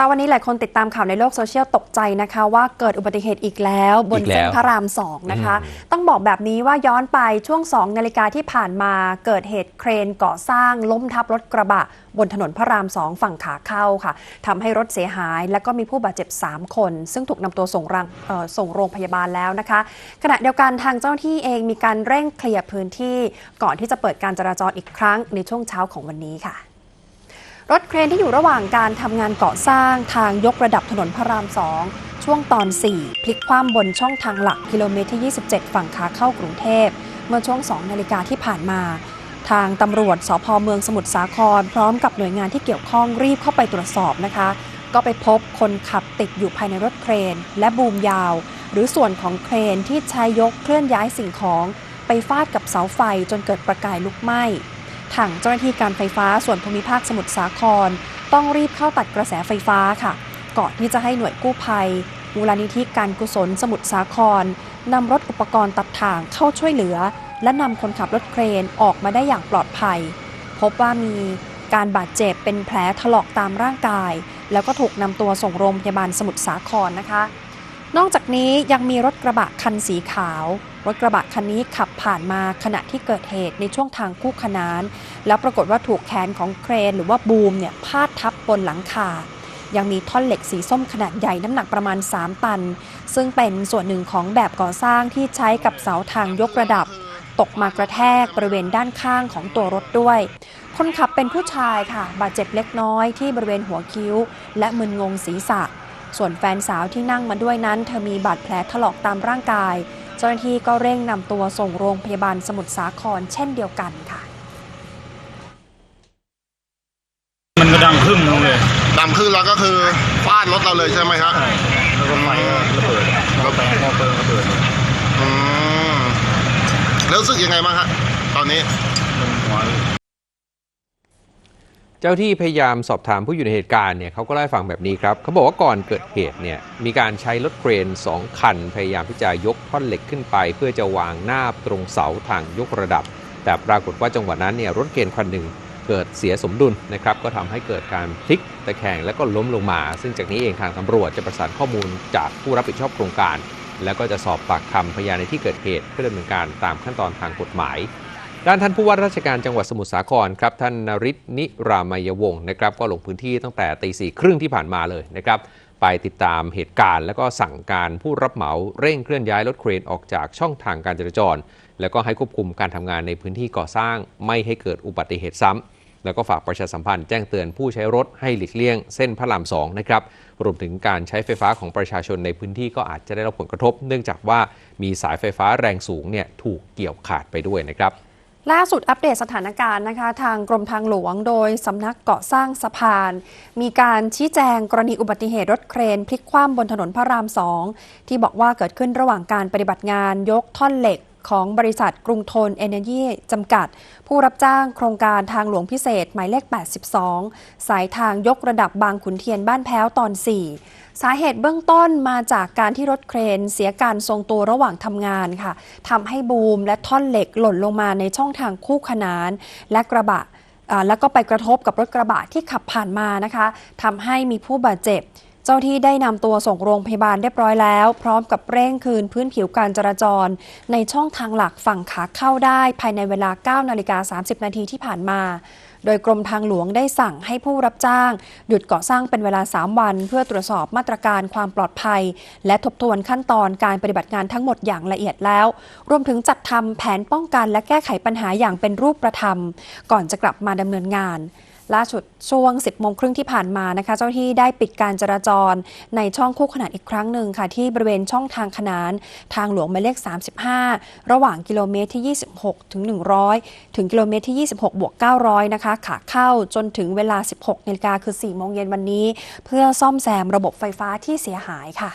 ช้าวันนี้หลายคนติดตามข่าวในโลกโซเชียลตกใจนะคะ ว่าเกิดอุบัติเหตุอีกแล้ว บนอีกแล้วเส้นพระรามสองนะคะ ต้องบอกแบบนี้ว่าย้อนไปช่วง 2 นาฬิกาที่ผ่านมาเกิดเหตุเครนก่อสร้าง ล้มทับรถกระบะ บนถนนพระรามสองฝั่งขาเข้าค่ะทำให้รถเสียหาย และก็มีผู้บาดเจ็บ 3 คน ซึ่งถูกนำตัวส่งรังเอ่อส่งโรงพยาบาลแล้วนะคะ ขณะเดียวกันทางเจ้าหน้าที่เองมีการเร่งเคลียร์พื้นที่ ก่อนที่จะเปิดการจราจรอีกครั้งในช่วงเช้าของวันนี้ค่ะ รถเครนที่อยู่ระหว่างการทำงานก่อสร้างทางยกระดับถนนพระราม 2 ช่วงตอน 4 พลิกคว่ำบนช่องทางหลักกิโลเมตรที่ 27 ฝั่งขาเข้ากรุงเทพ เมื่อช่วง 2 นาฬิกาที่ผ่านมา ทางตำรวจสพเมืองสมุทรสาคร พร้อมกับหน่วยงานที่เกี่ยวข้องรีบเข้าไปตรวจสอบนะคะ ก็ไปพบคนขับติดอยู่ภายในรถเครน และบูมยาว หรือส่วนของเครนที่ใช้ยกเคลื่อนย้ายสิ่งของ ไปฟาดกับเสาไฟจนเกิดประกายลุกไหม้ ทางเจ้าหน้าที่การไฟฟ้าส่วนภูมิภาคสมุทรสาคร ต้องรีบเข้าตัดกระแสไฟฟ้าค่ะ ก่อนที่จะให้หน่วยกู้ภัยมูลนิธิการกุศลสมุทรสาครนำรถอุปกรณ์ตัดถ่างเข้าช่วยเหลือ และนำคนขับรถเครนออกมาได้อย่างปลอดภัย พบว่ามีการบาดเจ็บเป็นแผลถลอกตามร่างกาย แล้วก็ถูกนำตัวส่งโรงพยาบาลสมุทรสาครนะคะ นอกจากนี้ยังมีรถกระบะคันสีขาว รถกระบะคันนี้ขับผ่านมาขณะที่เกิดเหตุในช่วงทางคู่ขนาน แล้วปรากฏว่าถูกแขนของเครนหรือว่าบูมเนี่ยพาดทับบนหลังคา ยังมีท่อนเหล็กสีส้มขนาดใหญ่น้ำหนักประมาณ 3 ตัน ซึ่งเป็นส่วนหนึ่งของแบบก่อสร้างที่ใช้กับเสาทางยกระดับ ตกมากระแทกบริเวณด้านข้างของตัวรถด้วย คนขับเป็นผู้ชายค่ะ บาดเจ็บเล็กน้อยที่บริเวณหัวคิ้ว และมึนงงศีรษะ ส่วนแฟนสาวที่นั่งมาด้วยนั้น เธอมีบาดแผลถลอกตามร่างกาย เจ้าหน้าที่ก็เร่งนำตัวส่งโรงพยาบาลสมุทรสาครเช่นเดียวกันค่ะ มันก็ดังพึ่มลงเลย ดำขึ้นแล้วก็คือฟาดรถเราเลยใช่ไหมครับแล้วก็ไฟก็ระเบิดรถแปลงหม้อเปิงระเบิด อืมแล้วรู้สึกยังไงบ้างฮะตอนนี้มันหัวเจ้าที่พยายามสอบถามผู้อยู่ในเหตุการณ์เนี่ยเขาก็เล่าให้ฟังแบบนี้ครับเขาบอกว่าก่อนเกิดเหตุเนี่ยมีการใช้รถเครน 2 คัน พยายามที่จะยกท่อนเหล็กขึ้นไป เพื่อจะวางหน้าตรงเสาทางยกระดับ แต่ปรากฏว่าจังหวะนั้นเนี่ยรถเครนคันหนึ่งเกิดเสียสมดุลนะครับก็ทำให้เกิดการพลิกตะแคงแล้วก็ล้มลงมา ซึ่งจากนี้เองทางตำรวจจะประสานข้อมูลจากผู้รับผิดชอบโครงการ แล้วก็จะสอบปากคำพยานในที่เกิดเหตุเพื่อดำเนินการตามขั้นตอนทางกฎหมาย ด้านท่านผู้ว่าราชการจังหวัดสมุทรสาครครับท่านนริศนิรามยวงศ์นะครับก็ลงพื้นที่ตั้งแต่ตีสี่ครึ่งที่ผ่านมาเลยนะครับไปติดตามเหตุการณ์ แล้วก็สั่งการผู้รับเหมาเร่งเคลื่อนย้ายรถเครนออกจากช่องทางการจราจร แล้วก็ให้ควบคุมการทำงานในพื้นที่ก่อสร้าง ไม่ให้เกิดอุบัติเหตุซ้ำแล้วก็ฝากประชาสัมพันธ์แจ้งเตือนผู้ใช้รถให้หลีกเลี่ยงเส้นพระรามสองนะครับรวมถึงการใช้ไฟฟ้าของประชาชนในพื้นที่ก็อาจจะได้รับผลกระทบ เนื่องจากว่ามีสายไฟฟ้าแรงสูงเนี่ยถูกเกี่ยวขาดไปด้วยนะครับ ล่าสุดอัปเดตสถานการณ์นะคะทางกรมทางหลวงโดยสำนักเกาะสร้างสะพาน มีการชี้แจงกรณีอุบัติเหตุรถเครนพลิกคว่ำบนถนนพระรามสองที่บอกว่าเกิดขึ้นระหว่างการปฏิบัติงานยกท่อนเหล็ก ของบริษัทกรุงทนเอเนจีจำกัด ผู้รับจ้างโครงการทางหลวงพิเศษ หมายเลข 82 สายทางยกระดับบางขุนเทียนบ้านแพ้วตอน 4 สาเหตุเบื้องต้นมาจากการที่รถเครนเสียการทรงตัวระหว่างทำงานค่ะทำให้บูมและท่อนเหล็กหล่นลงมาในช่องทางคู่ขนาน และกระบะแล้วก็ไปกระทบกับรถกระบะที่ขับผ่านมานะคะทำให้มีผู้บาดเจ็บ จ้าที่ได้นำตัวส่งโรงพยาบาลเรียบร้อยแล้ว พร้อมกับเร่งคืนพื้นผิวการจราจร ในช่องทางหลักฝั่งขาเข้าได้ ภายในเวลา 9 นาฬิกา 30 นาทีที่ผ่านมา โดยกรมทางหลวงได้สั่งให้ผู้รับจ้าง หยุดก่อสร้างเป็นเวลา 3 วัน เพื่อตรวจสอบมาตรการความปลอดภัย และทบทวนขั้นตอนการปฏิบัติงานทั้งหมดอย่างละเอียดแล้ว รวมถึงจัดทำแผนป้องกันและแก้ไขปัญหาอย่างเป็นรูปประธรรม ก่อนจะกลับมาดำเนินงาน ล่าสุดช่วง 10โมงครึ่งที่ผ่านมานะคะ เจ้าที่ได้ปิดการจราจรในช่องคู่ขนานอีกครั้งหนึ่งค่ะ ที่บริเวณช่องทางขนาน ทางหลวงหมายเลข 35 ระหว่างกิโลเมตรที่ 26 ถึง 100 ถึงกิโลเมตรที่ 26 บวก 900 นะคะ ขาเข้าจนถึงเวลา 16นาฬิกาคือ4โมงเย็นวันนี้ เพื่อซ่อมแซมระบบไฟฟ้าที่เสียหายค่ะ